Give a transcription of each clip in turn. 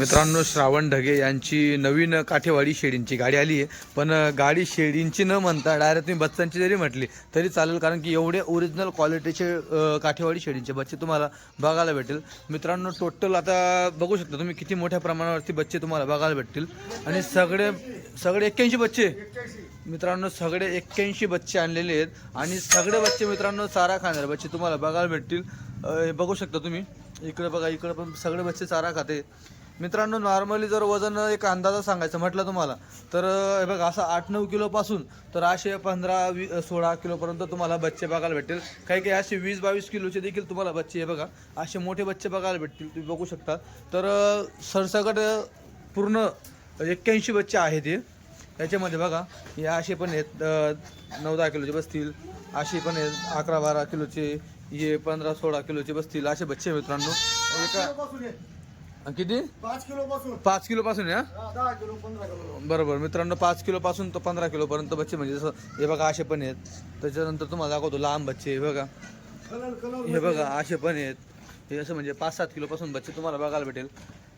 मित्रांनो श्रावण ढगे यांची नवीन काठेवाडी शेडींची गाडी आली आहे. पण गाडी शेडींची न म्हणता डायरेक्ट तुम्ही बच्चांची जरी म्हटली तरी चालेल कारण की एवढे ओरिजिनल क्वालिटीचे काठेवाडी शेडींचे बच्चे तुम्हाला बघायला भेटेल मित्रांनो टोटल आता बघू शकता तुम्ही किती मोठ्या प्रमाणावरती बच्चे तुम्हाला बघायला भेटतील. आणि सगळे सगळे एक्क्याऐंशी बच्चे. मित्रांनो सगळे एक्क्याऐंशी बच्चे आणलेले आहेत. आणि सगळे बच्चे मित्रांनो चारा खाणारे बच्चे तुम्हाला बघायला भेटतील. हे बघू शकता तुम्ही. इकडे बघा इकडे पण सगळे बच्चे चारा खाते. मित्रांनो नॉर्मली जर वजन एक अंदाजा सांगायचं म्हटलं तुम्हाला तर हे बघा असं आठ नऊ किलोपासून तर असे पंधरा वी सोळा किलोपर्यंत तुम्हाला बच्चे बघायला भेटेल काही काही असे वीस बावीस किलोचे देखील तुम्हाला बच्चे हे बघा असे मोठे बच्चे बघायला भेटतील तुम्ही बघू शकता. तर सरसकट पूर्ण एक्क्याऐंशी बच्चे आहेत हे. याच्यामध्ये बघा हे असे पण आहेत नऊ दहा किलोचे बसतील. असे पण आहेत अकरा बारा किलोचे हे पंधरा सोळा किलोचे बसतील असे बच्चे मित्रांनो. एका किती? पाच किलो पासून. पाच किलो पासून या? दहा किलो पंधरा किलो बरोबर. मित्रांनो पाच किलो पासून तर पंधरा किलो पर्यंत बच्चे म्हणजे जसं हे बघा असे पण आहेत. त्याच्यानंतर तुम्हाला दाखवतो लांब बच्चे हे बघा. कलर कलर हे बघा असे पण आहेत. हे असं म्हणजे पाच सात किलो पासून बच्चे तुम्हाला बघायला भेटेल.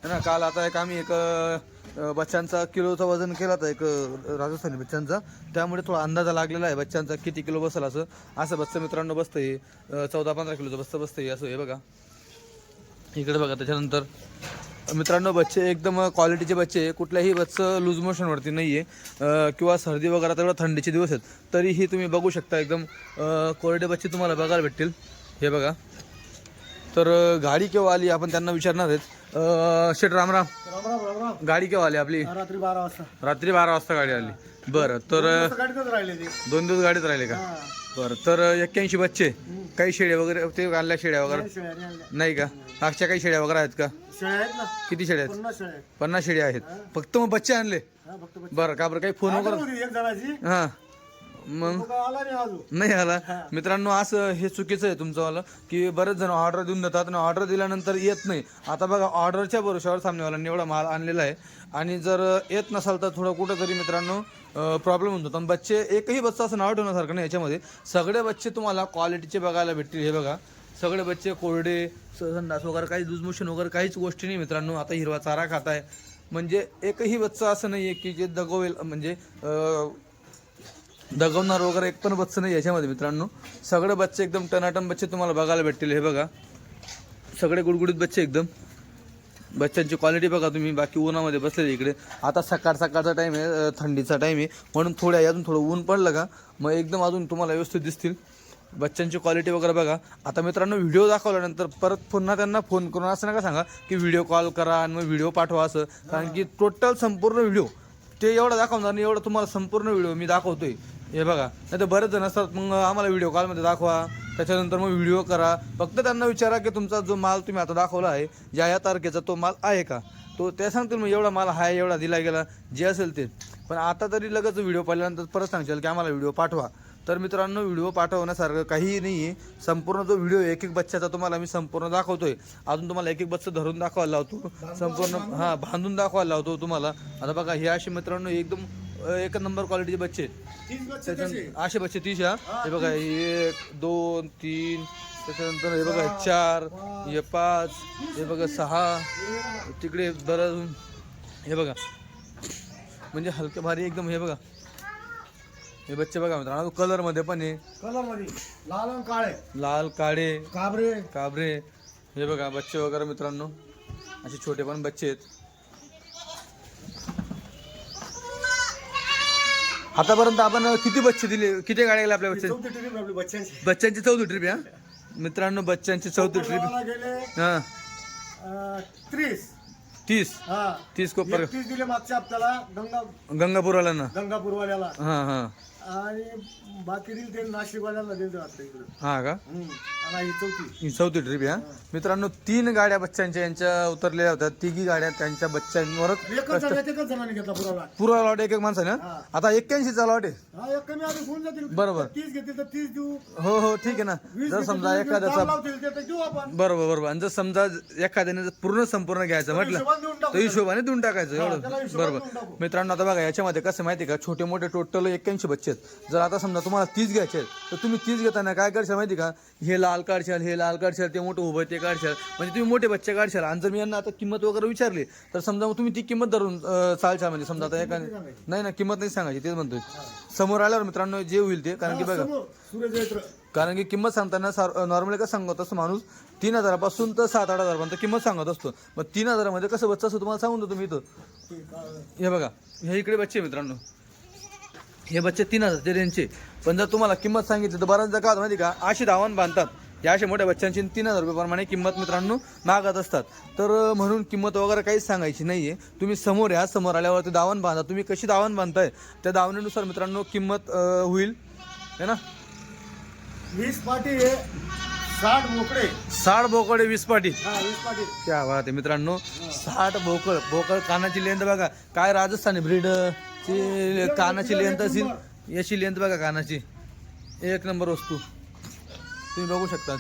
है ना काल आता एक आम्ही एक अं, बच्चांचा किलोचं वजन केला होता एक अं, राजस्थानी बच्चांचा त्यामुळे थोडा अंदाजा लागलेला आहे बच्चांचा किती किलो बसेल असं. असं बच्चं मित्रांनो बसतं हे. चौदा पंधरा किलोचं बसतं बसतं हे असं हे बघा. इकडे बघा त्याच्यानंतर मित्रांनो बच्चे एकदम क्वालिटीचे बच्चे आहे. कुठल्याही बच्चं लूज मोशनवरती नाही आहे किंवा सर्दी वगैरे तेवढा थंडीचे दिवस आहेत तरीही तुम्ही बघू शकता एकदम कोरडे बच्चे तुम्हाला बघायला भेटतील. हे बघा. तर गाडी केव्हा आली आपण त्यांना विचारणार आहेत. शेठ रामराम राम राम राम राम. गाडी केव्हा आली आपली? रात्री बारा वाजता. रात्री बारा वाजता गाडी आली. बरं तर अं, असं गाडीतच राहिले ते. दोन दिवस गाडीत राहिले का? हा. बरं तर एक्क्याऐंशी बच्चे काही शेड्या वगैरे ते आणल्या शेड्या वगैरे? नाही, शेळ्या नाही आणल्या. नाही का? मागच्या काही शेड्या वगैरे आहेत का? शेळ्या आहेत ना. किती शेड्या आहेत? पन्नास शेळ्या आहेत. पन्नास शेळ्या आहेत. फक्त मग बच्चे आणले? हा, फक्त बच्चे. बरं का बरं काही फोन वगैरे? होती एक जणाची. हां. मग? तो काय आला नाही अजून. नाही आला? मित्रांनो असं हे चुकीचं आहे तुमचंवालं की बरेच जण ऑर्डर देऊन देतात आणि ऑर्डर दिल्यानंतर येत नाही. आता बघा ऑर्डरच्या भरोशावर सामनेवाल्यांनी एवढा माल आणलेला आहे. आणि जर येत नसाल तर थोडं कुठं तरी मित्रांनो प्रॉब्लेम होतो आणि बच्चे एकही बच्चा असं नाव ठेवण्यासारखं नाही याच्यामध्ये. सगळे बच्चे तुम्हाला क्वालिटीचे बघायला भेटतील हे बघा. सगळे बच्चे कोरडे संडास वगैरे काही दुजमुशन वगैरे काहीच गोष्टी नाही मित्रांनो. आता हिरवा चारा खात आहे म्हणजे एकही बच्चा असं नाही आहे की जे दगवेल म्हणजे दगवणार वगैरे एक पण बच्चं नाही याच्यामध्ये मित्रांनो. सगळे बच्चे एकदम टनाटन बच्चे तुम्हाला बघायला भेटतील हे बघा. सगळे गुडगुडीत बच्चे एकदम. बच्चांची क्वालिटी बघा तुम्ही बाकी उन्हामध्ये बसलेले इकडे. आता सकाळ सकाळचा टाईम आहे थंडीचा टाईम आहे. म्हणून थोड्या अजून थोडं ऊन पडलं का मग एकदम अजून तुम्हाला व्यवस्थित दिसतील. बच्चांची क्वालिटी वगैरे बघा. आता मित्रांनो व्हिडिओ दाखवल्यानंतर परत पुन्हा त्यांना फोन करून असं नका सांगा की व्हिडिओ कॉल करा आणि मग व्हिडिओ पाठवा असं. कारण की टोटल संपूर्ण व्हिडिओ ते एवढं दाखवणार आणि एवढं तुम्हाला संपूर्ण व्हिडिओ मी दाखवतोय. हे बघा. नाही तर बरेच जण असतात मग आम्हाला व्हिडिओ कॉलमध्ये दाखवा. त्याच्यानंतर मग व्हिडिओ करा. फक्त त्यांना विचारा की तुमचा जो माल तुम्ही आता दाखवला आहे ज्या या तारखेचा तो माल आहे का? तो ते सांगतील मग एवढा माल आहे एवढा दिला गेला. जे असेल ते. पण आता तरी लगेच व्हिडिओ पाहिल्यानंतर परत सांगशाल की आम्हाला व्हिडिओ पाठवा. तर मित्रांनो व्हिडिओ पाठवण्यासारखं काहीही नाही आहे संपूर्ण जो व्हिडिओ एक एक बच्चाचा तुम्हाला मी संपूर्ण दाखवतोय. अजून तुम्हाला एक एक बच्चा धरून दाखवायला लावतो. संपूर्ण हां बांधून दाखवायला लावतो तुम्हाला. आता बघा हे असे मित्रांनो एकदम एक नंबर क्वालिटीचे बच्चे. आहेत. असे बच्चे तीस हा. हे बघा एक दोन तीन. त्याच्यानंतर हे बघा चार हे पाच हे बघा सहा. तिकडे बरं हे बघा. म्हणजे हलके भारी एकदम हे बघा. हे बच्चे बघा मित्रांनो. कलरमध्ये पण आहे कलरमध्ये लाल आणि काळे. लाल काळे. काबरे. काबरे. हे बघा बच्चे वगैरे मित्रांनो. असे छोटे पण बच्चे आहेत. आतापर्यंत आपण किती बच्चे दिले? किती गाड्या गेल्या आपल्या बच्चे? बच्चांची बच्चांची चौथी ट्रिप या मित्रांनो बच्चांची चौथी ट्रिप हा. तीस. हा. तीस कोपर एकतीस दिले मागच्या हप्त्याला गंगा गंगापूरवाला ना गंगापूरवाल्याला. हा हा. आणि बाकी दिल ते नाशिकवाल्याला दिल वाटतं इकडं. हा का? ही चौथी. ही ट्रिप या मित्रांनो तीन गाड्या बच्चांच्या यांच्या उतरलेल्या होत्या. तिघी गाड्या त्यांच्या बच्चांवरच पुरा लॉट एक एक माणसाने? आता एक्क्याऐंशीचा लॉट आहे. बरोबर. हो हो ठीक आहे ना. जर समजा. एखाद्याचा बरोबर बरोबर. आणि जर समजा एखाद्याने जर पूर्ण संपूर्ण घ्यायचं म्हटलं तर हिशोबाने देऊन टाकायचं एवढं. बरोबर. मित्रांनो आता बघा याच्यामध्ये कसं माहिती आहे का? छोटे मोठे टोटल एक्क्याऐंशी बच्चे आहेत. जर आता समजा तुम्हाला तीस घ्यायचे आहेत तर तुम्ही तीस घेताना काय करशाल माहिती का? हे लाल लाल काढशाल हे लाल काढशाल ते मोठं उभं ते काढशाल. म्हणजे तुम्ही मोठे बच्चे काढशाल. आणि जर मी यांना आता किंमत वगैरे विचारली तर समजा मग तुम्ही ती किंमत धरून चालशाल म्हणजे समजा आता एका नाही ना किंमत नाही सांगायची तेच म्हणतोय. समोर आल्यावर मित्रांनो जे होईल ते कारण की बघा कारण की किंमत सांगताना नॉर्मली कसं सांगत असतो माणूस तीन हजारापासून तर सात आठ हजारपर्यंत किंमत सांगत असतो. मग तीन हजारामध्ये कसं बच्चा असतो तुम्हाला सांगून देतो मी इथं. हे बघा हे इकडे बच्चे मित्रांनो. हे बच्चे तीन हजारचे रेंजचे. पण जर तुम्हाला किंमत सांगितली तर बऱ्याचदा होतं माहिती का? अशी धावण बांधतात. या अशा मोठ्या बच्चांची तीन हजार रुपयाप्रमाणे किंमत मित्रांनो मागत असतात. तर म्हणून किंमत वगैरे काहीच सांगायची नाही आहे तुम्ही समोर या समोर आल्यावरती दावण बांधा. तुम्ही कशी दावण बांधताय? त्या दावणीनुसार मित्रांनो किंमत होईल. है ना? वीस पाटी साठ मोकळे साठ बोकडे वीस पाटी. वीस पाटी. क्या बात आहे मित्रांनो. साठ बोकळ बोकळ कानाची लेंथ बघा. काय राजस्थानी ब्रीड? ची कानाची लेंथ असेल याची लेंथ बघा कानाची. एक नंबर वस्तू. तुम्ही बघू शकता.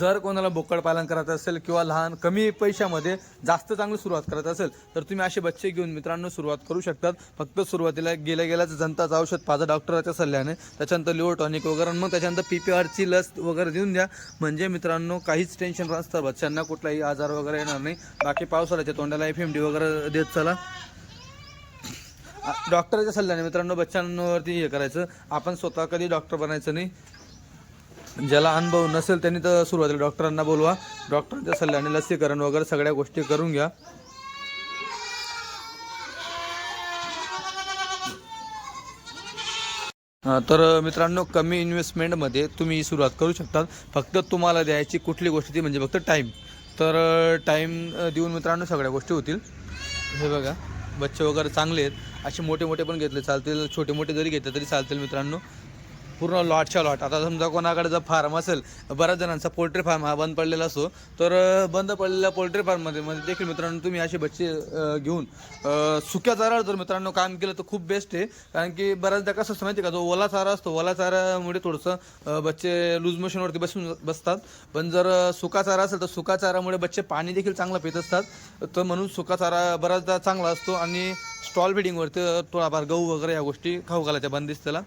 जर कोणाला बोकड पालन करायचं असेल किंवा लहान कमी पैशामध्ये जास्त चांगली सुरुवात करायचं असेल तर तुम्ही असे बच्चे घेऊन मित्रांनो सुरुवात करू शकतात. फक्त सुरुवातीला गेल्या गेल्याचं जनताचं औषध पाजा डॉक्टराच्या सल्ल्याने. त्याच्यानंतर लिओ टॉनिक वगैरे आणि मग त्याच्यानंतर पी पी आरची लस वगैरे देऊन द्या. म्हणजे मित्रांनो काहीच टेन्शन नसतं. बच्चांना कुठलाही आजार वगैरे येणार नाही. बाकी पावसाळ्याच्या तोंडाला एफ एम डी वगैरे देत चला. डॉक्टरच्या सल्ल्याने मित्रांनो बच्चांवरती हे करायचं. आपण स्वतः कधी डॉक्टर बनायचं नाही. ज्याला अनुभव नसेल त्यांनी तर सुरुवातीला डॉक्टरांना बोलवा. डॉक्टरांच्या सल्ल्याने लसीकरण वगैरे सगळ्या गोष्टी करून घ्या. तर मित्रांनो कमी इन्व्हेस्टमेंटमध्ये तुम्ही ही सुरुवात करू शकता फक्त तुम्हाला द्यायची कुठली गोष्ट ती म्हणजे फक्त टाईम तर टाईम देऊन मित्रांनो सगळ्या गोष्टी होतील. हे बघा बच्चे वगैरे चांगले आहेत. असे मोठे मोठे पण घेतले चालतील. छोटे मोठे जरी घेतले तरी चालतील मित्रांनो. पूर्ण लॉटच्या लॉट. आता समजा कोणाकडे जर फार्म असेल बऱ्याच जणांचा पोल्ट्री फार्म हा बंद पडलेला असतो. तर बंद पडलेल्या पोल्ट्री फार्ममध्ये म्हणजे देखील मित्रांनो तुम्ही असे बच्चे घेऊन सुक्या चारावर जर मित्रांनो काम केलं तर खूप बेस्ट आहे. कारण की बऱ्याचदा कसं असतं माहिती आहे का जो ओला चारा असतो ओला चाऱ्यामुळे थोडंसं बच्चे लूज मशीनवरती बसून बसतात. पण जर सुका चारा असेल तर सुका चारामुळे बच्चे पाणी देखील चांगलं पित असतात. तर म्हणून सुका चारा बऱ्याचदा चांगला असतो आणि स्टॉल फिडिंगवरती थोडाफार गहू वगैरे या गोष्टी खाऊ घालायच्या बंदिस्त त्याला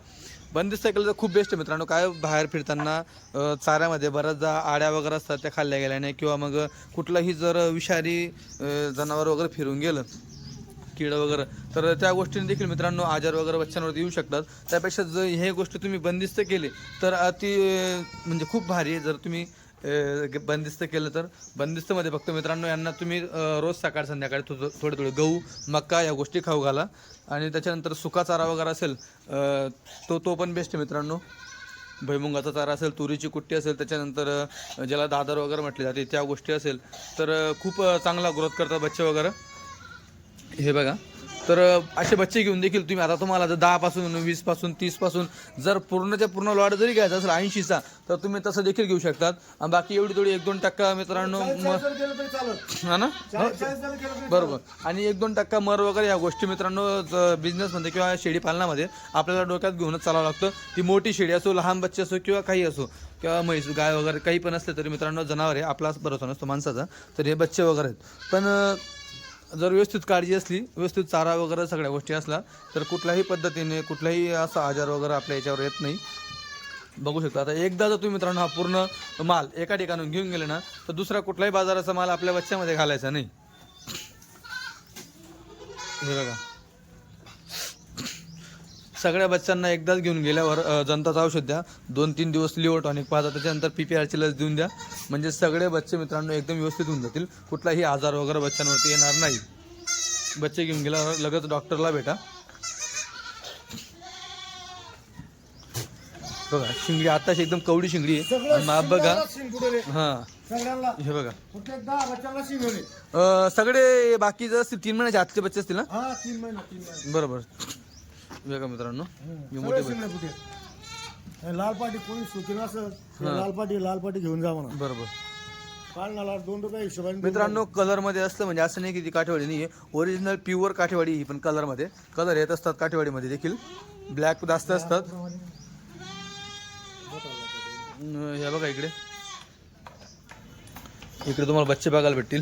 बंदिस्त केलं तर खूप बेस्ट आहे मित्रांनो. काय बाहेर फिरताना चाऱ्यामध्ये बऱ्याचदा आड्या वगैरे असतात त्या खाल्ल्या गेल्याने किंवा मग कुठलंही जर विषारी जनावर वगैरे फिरून गेलं किड वगैरे तर त्या गोष्टीने देखील मित्रांनो आजार वगैरे बच्चांवरती येऊ शकतात. त्यापेक्षा जर हे गोष्टी तुम्ही बंदिस्त केली तर अति म्हणजे खूप भारी आहे. जर तुम्ही बंदिस्त केलं तर? बंदिस्तमध्ये फक्त मित्रांनो यांना तुम्ही रोज सकाळ संध्याकाळी थोडं थोडे थोडे गहू मक्का या गोष्टी खाऊ घाला. आणि त्याच्यानंतर सुका चारा वगैरे असेल तो तो पण बेस्ट आहे मित्रांनो. भैमुंगाचा चारा असेल तुरीची कुट्टी असेल त्याच्यानंतर ज्याला दादर वगैरे म्हटले जाते त्या गोष्टी असेल. तर खूप चांगला ग्रोथ करतात बच्चे वगैरे. हे बघा. तर असे बच्चे घेऊन देखील तुम्ही आता तुम्हाला जर दहापासून वीसपासून तीसपासून जर पूर्णच्या पूर्ण लॉट जरी घ्यायचा असेल ऐंशीचा तर तुम्ही तसं देखील घेऊ शकतात. आणि बाकी एवढी थोडी एक दोन टक्का मित्रांनो हा ना? बरोबर. आणि एक दोन टक्का मर वगैरे या गोष्टी मित्रांनो बिझनेसमध्ये किंवा शेळी पालनामध्ये आपल्याला डोक्यात घेऊनच चालावं लागतं. ती मोठी शेळी असो लहान बच्चे असो किंवा काही असो किंवा म्हैस गाय वगैरे काही पण असले तरी मित्रांनो जनावर आहे आपलाच भरोसा नसतो माणसाचा. तर हे बच्चे वगैरे आहेत. पण जर व्यवस्थित काळजी असली व्यवस्थित चारा वगैरे सगळ्या गोष्टी असला तर कुठल्याही पद्धतीने कुठलाही असा आजार वगैरे आपल्या याच्यावर येत नाही. बघू शकता. आता एकदा जर तुम्ही मित्रांनो हा पूर्ण माल एका ठिकाणून घेऊन गेले ना तर दुसरा कुठलाही बाजाराचा माल आपल्या बच्च्यामध्ये घालायचा नाही. हे बघा. सगळ्या बच्चांना एकदाच घेऊन गेल्यावर जनताचं औषध द्या. दोन तीन दिवस लिओ टॉनिक पाहता त्याच्यानंतर पी पी आरची लस देऊन द्या. म्हणजे सगळे बच्चे मित्रांनो एकदम व्यवस्थित होऊन जातील. कुठलाही आजार वगैरे बच्चांवरती येणार नाही. बच्चे घेऊन गेल्यावर लगेच डॉक्टरला भेटा. बघा शिंगडी आताशी एकदम कवडी शिंगडी आहे. माप बघा? हां. हे बघा. सगळे बाकी जर तीन महिन्याचे आजचे बच्चे असतील ना? हा बरोबर. बघा मित्रांनो मोठे सगळे बच्चे शिंगले कुठे? हे लाल पाटी कोणी सुकी नसत लाल पाटी लाल पाटी घेऊन जा म्हणा. बरोबर. पाळणाला दोन रुपये हिशोबाने मित्रांनो कलरमध्ये असतं म्हणजे असं नाही की ती काठेवाडी नाही आहे ओरिजिनल प्युअर काठेवाडी ही पण कलरमध्ये कलर येत असतात काठेवाडीमध्ये देखील. ब्लॅक जास्त असतात. हे बघा इकडे. इकडे तुम्हाला बच्चे बघायला भेटतील.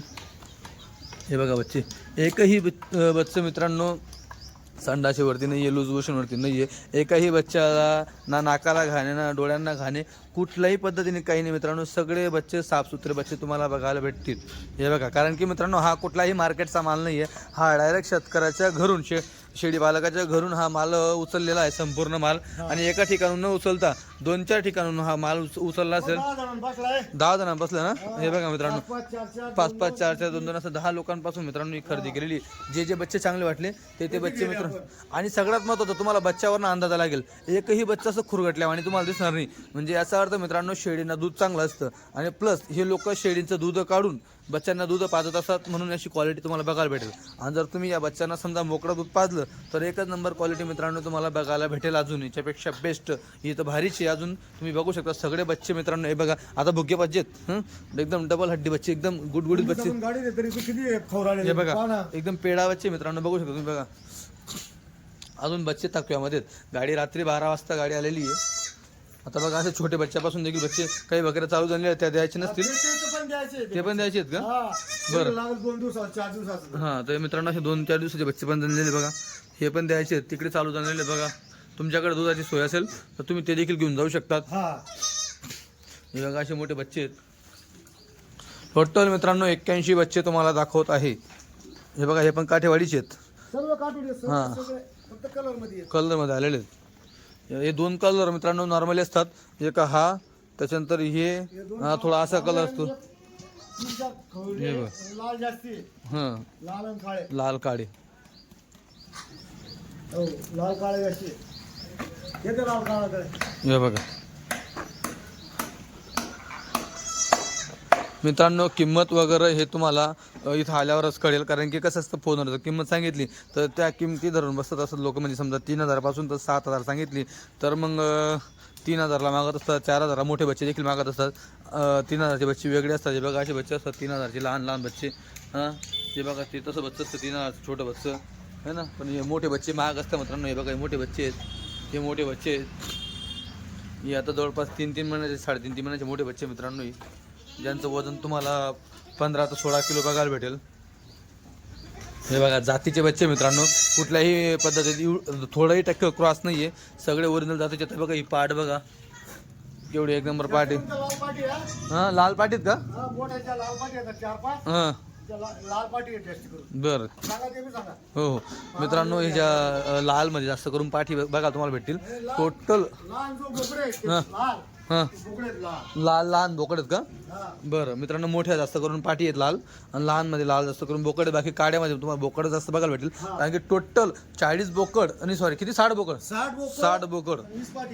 हे बघा बच्चे. एकही बच्चे मित्रांनो संडाशीवरती नाही आहे लूज मोशनवरती नाही आहे एकाही बच्चाला ना नाकाला घाणे ना डोळ्यांना घाणे कुठल्याही पद्धतीने काही नाही. मित्रांनो सगळे बच्चे साफसुथरे बच्चे तुम्हाला बघायला भेटतील. हे बघा कारण की मित्रांनो हा कुठलाही मार्केटचा माल नाही आहे हा डायरेक्ट शेतकऱ्याच्या घरून शे शेडी बालकाच्या घरून हा माल उचललेला आहे संपूर्ण माल. आणि एका ठिकाणून न उचलता दोन चार ठिकाणून हा माल उच- उचलला असेल. दहा जणां बसलं ना? हे. बघा मित्रांनो. पाच पाच चार चार दोन दोन असं दहा लोकांपासून मित्रांनो ही खरेदी केलेली. जे जे बच्चे चांगले वाटले ते ते बच्चे मित्र आणि सगळ्यात महत्त्वाचं तुम्हाला बच्च्यावरनं अंदाजा लागेल. एकही बच्चा असं खुरगटल्या आणि तुम्हाला दिसणार नाही. म्हणजे याचा अर्थ मित्रांनो शेळींना दूध चांगलं असतं. आणि प्लस हे लोक शेळींचं दूध काढून बच्चांना दूध पाजत असतात म्हणून याची क्वालिटी तुम्हाला बघायला भेटेल. आणि जर तुम्ही या बच्चांना समजा मोकळं दूध पाजलं तर एकच नंबर क्वालिटी मित्रांनो तुम्हाला बघायला भेटेल अजून. याच्यापेक्षा बेस्ट ही तर भारीच आहे. अजून तुम्ही बघू शकता सगळे बच्चे मित्रांनो हे बघा आता बच्चे आहेत? एकदम डबल हड्डी बच्चे एकदम गुडगुडीत बच्चे. हे बघा एकदम पेडा बच्चे मित्रांनो बघू शकता तुम्ही बघा. अजून बच्चे थकव्यामध्ये. गाडी रात्री बारा वाजता गाडी आलेली आहे. आता बघा असे छोटे बच्च्यापासून देखील बच्चे काही वगैरे चालू झालेले आहेत त्या द्यायचे नसतील. पण द्यायचे ते पण द्यायचे आहेत का? हा. बरं. दोन दिवसात चार दिवसात. हां तर मित्रांनो हे दोन चार दिवसाचे बच्चे पण झालेले बघा. हे पण द्यायचे आहेत. तिकडे चालू झालेले बघा. तुमच्याकडे दुधाची सोय असेल तर तुम्ही ते देखील घेऊन जाऊ शकतात. हा. हे बघा असे मोठे बच्चे आहेत. टोटल मित्रांनो एक्क्याऐंशी बच्चे तुम्हाला दाखवत आहे. हे बघा हे पण काठेवाडीचे आहेत. सर्व काटून दे, सर्व हा. सगळे फक्त कलरमध्ये. कलरमध्ये आलेले आहेत. हे दोन कलर मित्रांनो नॉर्मली असतात. एक हा त्याच्यानंतर हे हा थोडा असा कलर असतो. हे बघ. लाल जास्ती. हां. लाल आणि काळे. लाल काळे. हो लाल काळे जास्ती. येते लाल हे बघा. मित्रांनो किंमत वगैरे हे तुम्हाला अ, इथं आल्यावरच कळेल. कारण की कसं असतं फोनवर किंमत सांगितली तर त्या किमती धरून बसत असतात लोक. म्हणजे समजा तीन हजारापासून तर सात हजार सांगितली तर मग अ, तीन हजारला मागत असतात चार हजारला मोठे बच्चे देखील मागत असतात. तीन हजारचे बच्चे वेगळे असतात. जे बघा असे बच्चे असतात तीन हजारचे लहान लहान बच्चे. हां? जे बघा ते तसं बच्चं असतं तीन हजारचं छोटं बच्चं. है ना? पण हे मोठे बच्चे महाग असतात मित्रांनो. हे बघा हे मोठे बच्चे आहेत. हे मोठे बच्चे आहेत. हे आता जवळपास तीन तीन महिन्याचे साडेतीन तीन महिन्याचे मोठे बच्चे मित्रांनो ज्यांचं वजन तुम्हाला पंधरा ते सोळा किलो बघायला भेटेल. हे बघा जातीचे बच्चे मित्रांनो. कुठल्याही पद्धतीत थोडाही टक्के क्रॉस नाही आहे सगळे ओरिजिनल जातीचे तर बघा ही पाठ बघा. केवढी एक नंबर लाल आहे हां लाल पाटीत का? हा मोठ्याच्या लाल पाटी आहेत चार पाच. हां. त्या ला- लाल पाटी आहे जास्त करून. बरं. सांगा ते बी सांगा. हो हो. मित्रांनो हे अ, लालमध्ये जास्त करून पाठी बघा तुम्हाला भेटतील. टोटल लहान जो बोकडे आहेत ते हा. लाल. हां. लाल. लहान बोकड आहेत का बरं मित्रांनो मोठ्या जास्त करून पाठी आहेत लाल आणि लहानमध्ये लाल जास्त करून बोकड आहे. बाकी काड्यामध्ये तुम्हाला बोकड जास्त बघायला भेटेल. कारण की टोटल चाळीस बोकड आणि सॉरी किती? साठ बोकड? साठ बोकड.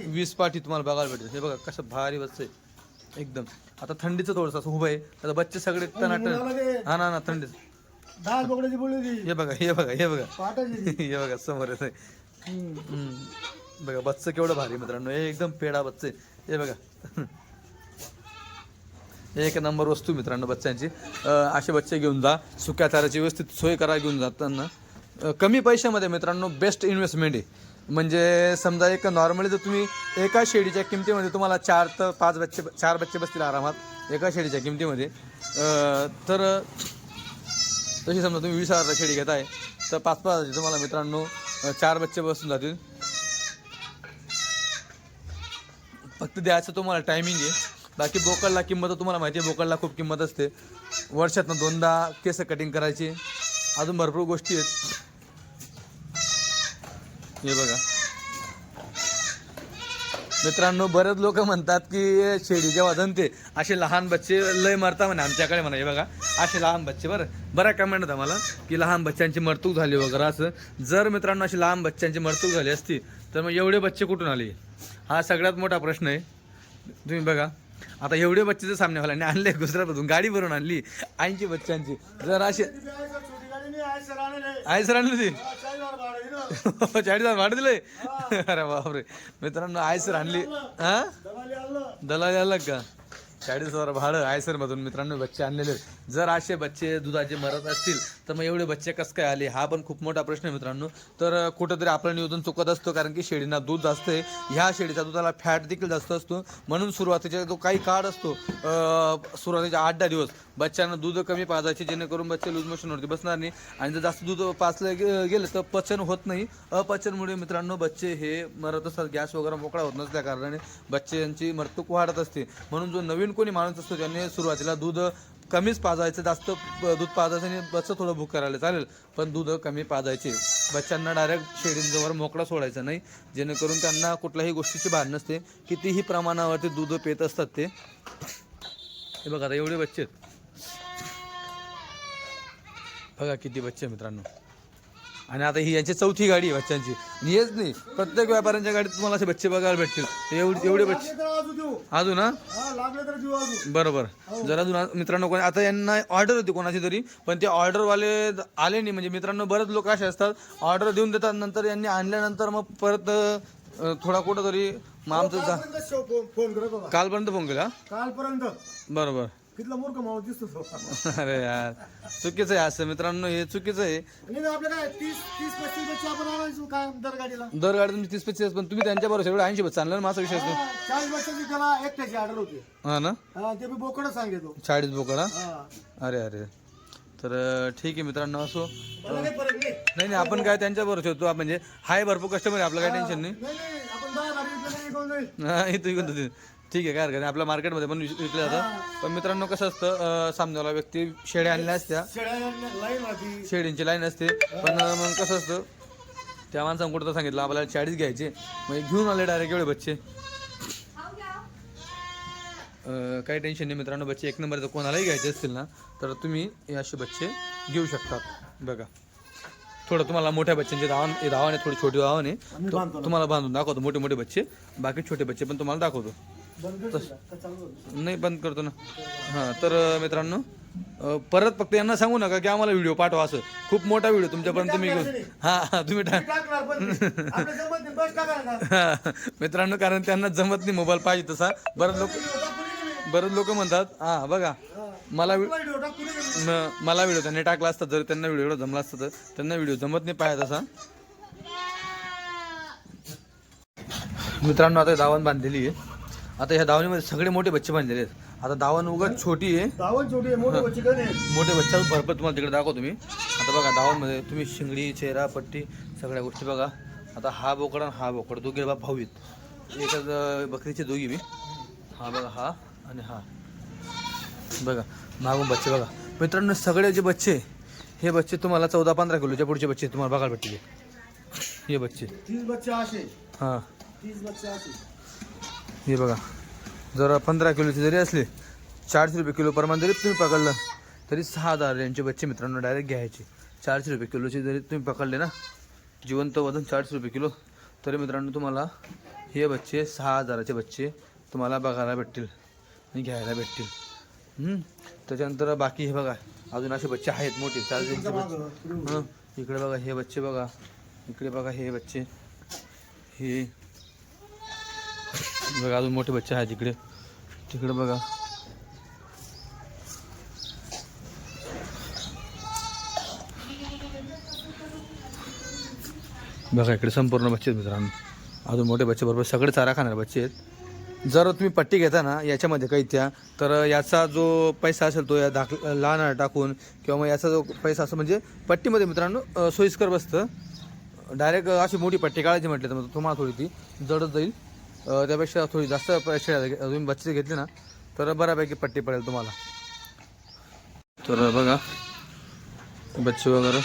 वीस पाठी. तुम्हाला बघायला भेटेल. हे बघा कसं भारी बच्च आहे एकदम. आता थंडीचं थोडंसं असं उभं आहे. आता बच्चे सगळे टनाटन हा ना ना थंडीच. बोलली हे बघा हे बघा हे बघा. हे बघा समोर येत बघा बच्च केवढं भारी मित्रांनो. हे एकदम पेडा बच्च. आहे हे बघा. एक नंबर वस्तू मित्रांनो बच्चांची असे बच्चे घेऊन जा. सुक्या चाऱ्याची व्यवस्थित सोय करा घेऊन जाताना कमी पैशामध्ये मित्रांनो बेस्ट इन्व्हेस्टमेंट आहे. म्हणजे समजा एक नॉर्मली जर तुम्ही एका शेडीच्या किमतीमध्ये तुम्हाला चार तर पाच बच्चे चार बच्चे बसतील आरामात. एका शेडीच्या किमतीमध्ये. तर तशी समजा तुम्ही वीस हजारचा शेडी घेताय तर पाच पाच हजारचे तुम्हाला मित्रांनो चार बच्चे बसून जातील. फक्त द्यायचं तुम्हाला टायमिंग आहे. बाकी बोकडला किंमत तुम्हाला माहिती आहे बोकडला खूप किंमत असते. वर्षातनं दोनदा केस कटिंग करायची. अजून भरपूर गोष्टी आहेत. हे बघा. मित्रांनो बरेच लोक म्हणतात की शेळी जेव्हा जणते असे लहान बच्चे लय मरता म्हणे आमच्याकडे म्हणा. हे बघा असे लहान बच्चे बरं. बऱ्या कमेंट होता मला की लहान बच्चांची मरतूक झाली वगैरे असं. जर मित्रांनो अशी लहान बच्चांची मरतूक झाली असती तर मग एवढे बच्चे कुठून आले? हा सगळ्यात मोठा प्रश्न आहे. तुम्ही बघा आता एवढे बच्चेचे सामने व्हायला आणि आणले गुजरातमधून गाडी भरून आणली ऐंशी बच्चांची जर असे आहे सर आणले आणली ती. हा, चाळीस हजार भाडं आहे दिले अरे बापरे. मित्रांनो आहे सर आणली. हा? दलाली दलाली आला का? चाळीस हजार भाडं आहे सर मधून मित्रांनो बच्चे आणलेले जर असे बच्चे दुधाचे मरत असतील तर मग एवढे बच्चे कसं काय आले? हा पण खूप मोठा प्रश्न आहे मित्रांनो. तर कुठंतरी आपलं नियोजन चुकत असतो कारण की शेळींना दूध जास्त आहे ह्या शेळीच्या दुधाला फॅट देखील जास्त असतो. म्हणून सुरुवातीचा जो काही काळ असतो सुरुवातीच्या आठ दहा दिवस बच्चांना दूध कमी पाजायचे जेणेकरून बच्चे लूज मोशनवरती बसणार नाही. आणि जर जास्त दूध पाचलं गे- गेलं तर पचन होत नाही. अपचनमुळे मित्रांनो बच्चे हे मरत असतात. गॅस वगैरे मोकळा होत नसल्या कारणाने बच्च्यांची मृत्यू वाढत असते. म्हणून जो नवीन कोणी माणूस असतो त्याने सुरुवातीला दूध कमीच पाजायचं जास्त दूध पाजायचं आणि बच्चं थोडं भूक करायला चालेल. पण दूध कमी पाजायचे बच्चांना डायरेक्ट शेळींजवळ मोकळा सोडायचा नाही. जेणेकरून त्यांना कुठल्याही गोष्टीची भान नसते. कितीही प्रमाणावरती दूध पेत असतात ते. हे बघा आता एवढे बच्चे आहेत. बघा किती बच्चे मित्रांनो. आणि आता ही यांची चौथी गाडी आहे बच्चांची आणि हेच नाही प्रत्येक व्यापाऱ्यांच्या गाडीत तुम्हाला असे बच्चे बघायला भेटतील. एवढे एवढे बच्चे. तर अजून ना? हा बरोबर. जर अजून मित्रांनो कोणी आता यांना ऑर्डर होती कोणाची तरी पण ते ऑर्डरवाले आले नाही. म्हणजे मित्रांनो बरेच लोक असे असतात ऑर्डर देऊन देतात नंतर यांनी आणल्यानंतर मग परत थोडा कुठं तरी मग आमचं कालपर्यंत फोन केला? कालपर्यंत. बरोबर. कितला मूर्ख माणूस दिसतो तो. अरे यार चुकीचं आहे असं मित्रांनो हे चुकीचं आहे. आणि ना आपलं काय तीस तीस पस्तीस बच्चे आपण आणायचो काय दर गाडीला दर गाडी तुमची तीस पस्तीस पण तुम्ही त्यांच्या बरोबर सगळं ऐंशी बस चाललं ना माझा विषय असतो हा, चाळीस बच्चाची त्याला एकट्याची ऑर्डर होती. हा ना? हा ते मी बोकडच सांगितलो. चाळीस बोकडा? हा. अरे अरे. तर अं, ठीक आहे मित्रांनो असो. मला काही फरक नाही. नाही नाही आपण काय त्यांच्या बरोबर ठेवतो म्हणजे हाय भरपूर कस्टमर आहे आपलं काय टेन्शन नाही. नाही नाही आपण दहा गाडी विकल्या नाही कोण जाईल हा इथं इकडून. ठीक आहे काय हरकत नाही. आपल्या मार्केटमध्ये पण विक- विकले जातात पण मित्रांनो कसं असतं अं, सामन्याला व्यक्ती शेळ्या आणल्या असत्या. शेळ्या लाईन राहती शेळींची लाईन असते. पण अं, मग कसं असतं त्या माणसानं कुठं तर सांगितलं आपल्याला चाळीस घ्यायचे. मग घेऊन आले डायरेक्ट एवढे बच्चे. अं, काही टेन्शन नाही मित्रांनो बच्चे एक नंबर जर कोणालाही घ्यायचे असतील ना तर तुम्ही हे असे बच्चे घेऊ शकतात. बघा. थोडं तुम्हाला मोठ्या बच्चांचे धावण हे धावण आहे थोडी छोटी धावण आहे. आम्ही बांधतो ना. तुम्हाला बांधून दाखवतो मोठे मोठे बच्चे. बाकी छोटे बच्चे पण तुम्हाला दाखवतो. नाही बंद करतो ना. हां तर मित्रांनो परत फक्त यांना सांगू नका की आम्हाला व्हिडिओ पाठवा असं. खूप मोठा व्हिडिओ तुमच्यापर्यंत तुम्ही घेऊन हां हां तुम्ही. हां. मित्रांनो कारण त्यांना जमत नाही मोबाईल पाहिजे तसा. बरेच लोक. बरेच लोक म्हणतात हां बघा. मला मला व्हिडिओ त्यांनी टाकला असता जर त्यांना व्हिडिओ एवढा जमला असता तर त्यांना व्हिडिओ जमत नाही पाहिजे तसा. मित्रांनो आता दावण बांधलेली आहे. आता ह्या दावणीमध्ये सगळे मोठे बच्चे बांधलेले आहेत. आता दावण उगाच छोटी आहे. धावण छोटी आहे मोठी बच्ची? मोठे बच्चा भरपूर तुम्हाला तिकडे दाखवतो तुम्ही आता बघा दावणमध्ये तुम्ही शिंगडी चेहरा पट्टी सगळ्या गोष्टी बघा. आता हा बोकड आणि हा बोकड दोघे बा भाऊ आहेत. एकाच बकरीचे दोघी मी. हा बघा हा आणि हा. बघा मागून बच्चे बघा. मित्रांनो सगळे जे बच्चे हे बच्चे तुम्हाला चौदा पंधरा किलोच्या पुढचे बच्चे तुम्हाला बघायला भेटतील. हे बच्चे. तीस बच्चे असे. हां. तीस बच्चे असे. हे बघा. जर पंधरा किलोचे जरी असले चारशे रुपये किलो प्रमाण जरी तुम्ही पकडलं तरी सहा हजार यांचे बच्चे मित्रांनो डायरेक्ट घ्यायचे. चारशे रुपये किलोचे जरी तुम्ही पकडले ना जिवंत वजन चारशे रुपये किलो तरी मित्रांनो तुम्हाला हे बच्चे सहा हजाराचे बच्चे तुम्हाला बघायला भेटतील आणि घ्यायला भेटतील. त्याच्यानंतर बाकी हे बघा अजून असे बच्चे आहेत मोठे चारशे बच्चे. इकडे बघा हे बच्चे बघा. इकडे बघा हे बच्चे. हे बघा अजून मोठे बच्चे आहेत तिकडे तिकडे बघा. बघा इकडे संपूर्ण बच्चे आहेत मित्रांनो. अजून मोठे बच्चे बरोबर सगळे चारा खाणारे बच्चे आहेत. जर तुम्ही पट्टी घेता ना याच्यामध्ये काही त्या तर याचा जो पैसा असेल तो या दाख लहान टाकून किंवा मग याचा जो पैसा असं म्हणजे पट्टीमध्ये मित्रांनो सोयीस्कर बसतं. डायरेक्ट अशी मोठी पट्टी काढायची म्हटलं तर मग तुम्हाला थोडी ती जडत जाईल. त्यापेक्षा थोडी जास्त पैसे तुम्ही बच्चे घेतले ना तर बऱ्यापैकी पट्टी पडेल तुम्हाला. तर बघा बच्चे वगैरे.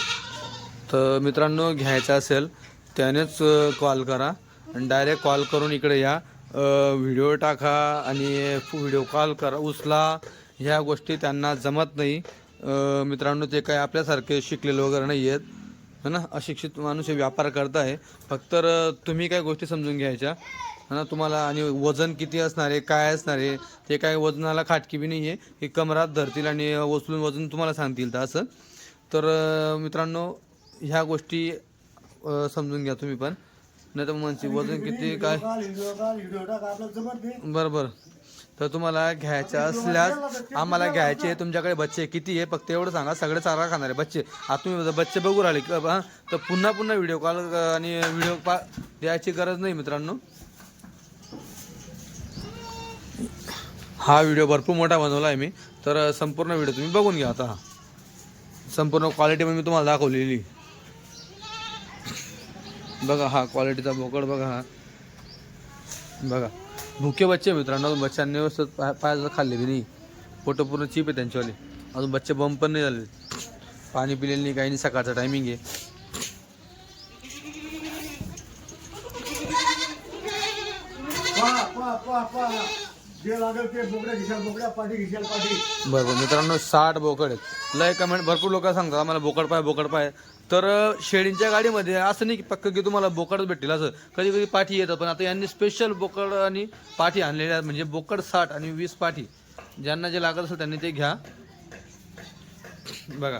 तर मित्रांनो घ्यायचं असेल त्यानेच कॉल करा. आणि डायरेक्ट कॉल करून इकडे या. व्हिडिओ टाका आणि व्हिडिओ कॉल करा. उचला. ह्या गोष्टी त्यांना जमत नाही. मित्रांनो ते काय आपल्यासारखे शिकलेले वगैरे नाही आहेत है ना? अशिक्षित माणूस हे व्यापार करताय. फक्त तर तुम्ही काय गोष्टी समजून घ्यायच्या? है ना? तुम्हाला आणि वजन किती असणार आहे? काय असणार आहे? ते काय वजनाला खाटकी बी नाही आहे हे कमरात धरतील आणि उचलून वजन तुम्हाला सांगतील तर असं. तर मित्रांनो ह्या गोष्टी समजून घ्या तुम्ही पण. नाही तर म्हणजे वजन किती काय? बरं बरं. तर तुम्हाला घ्यायचे असल्यास आम्हाला घ्यायचे तुमच्याकडे बच्चे किती आहे फक्त एवढं सांगा सगळे चारा खाणारे बच्चे. आता तुम्ही बच्चे बघू राहिले की बाबा, तर पुन्हा पुन्हा व्हिडिओ कॉल आणि व्हिडिओ पा द्यायची गरज नाही मित्रांनो. हा व्हिडिओ भरपूर मोठा बनवला आहे मी. तर संपूर्ण व्हिडिओ तुम्ही बघून घ्या आता. संपूर्ण क्वालिटी मी तुम्हाला दाखवलेली. बघा हा क्वालिटीचा बोकड बघा हा. बघा. भुके बच्चे मित्रांनो. अजून बच्चांनी व्यवस्थित पाय पायाचं खाल्ले बी नाही. फोटो पूर्ण चिप आहे त्यांच्यावाले. अजून बच्चे बंप पण नाही झाले पाणी पिलेलं नाही काही नाही. सकाळचा टायमिंग आहे. बरोबर. मित्रांनो साठ बोकड आहेत. लय कमेंट भरपूर लोक सांगतात आम्हाला बोकड पाय बोकड पाय. तर शेळींच्या गाडीमध्ये असं नाही की पक्क की तुम्हाला बोकडच भेटेल असं. कधी कधी पाठी येतं पण आता यांनी स्पेशल बोकड आणि पाठी आणलेल्या आहेत. म्हणजे बोकड साठ आणि वीस पाठी. ज्यांना जे लागत असेल त्यांनी ते घ्या. बघा.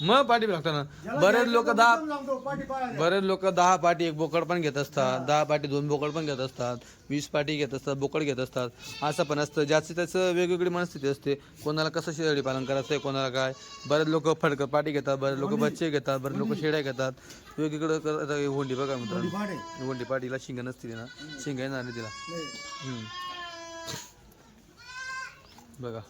मग पाठी बी लागतं ना. ज्याला बरेच लोक दहा बरेच लोक दहा पाठी एक बोकड पण घेत असतात. दहा पाठी दोन बोकड पण घेत असतात. वीस पाठी घेत असतात बोकड घेत असतात. असं पण असतं. ज्याचं त्याचं वेगवेगळी मनस्थिती असते. कोणाला कसं शेळी पालन करायचं आहे कोणाला काय? बरेच लोक फडक पाठी घेतात बरेच लोक बच्चे घेतात बरेच लोक शेळ्या घेतात. वेगवेगळं करतात हे होंडी बघा मित्रांनो. होंडी पाठीला शिंग नसते ना. शिंग येणार नाही तिला. बघा.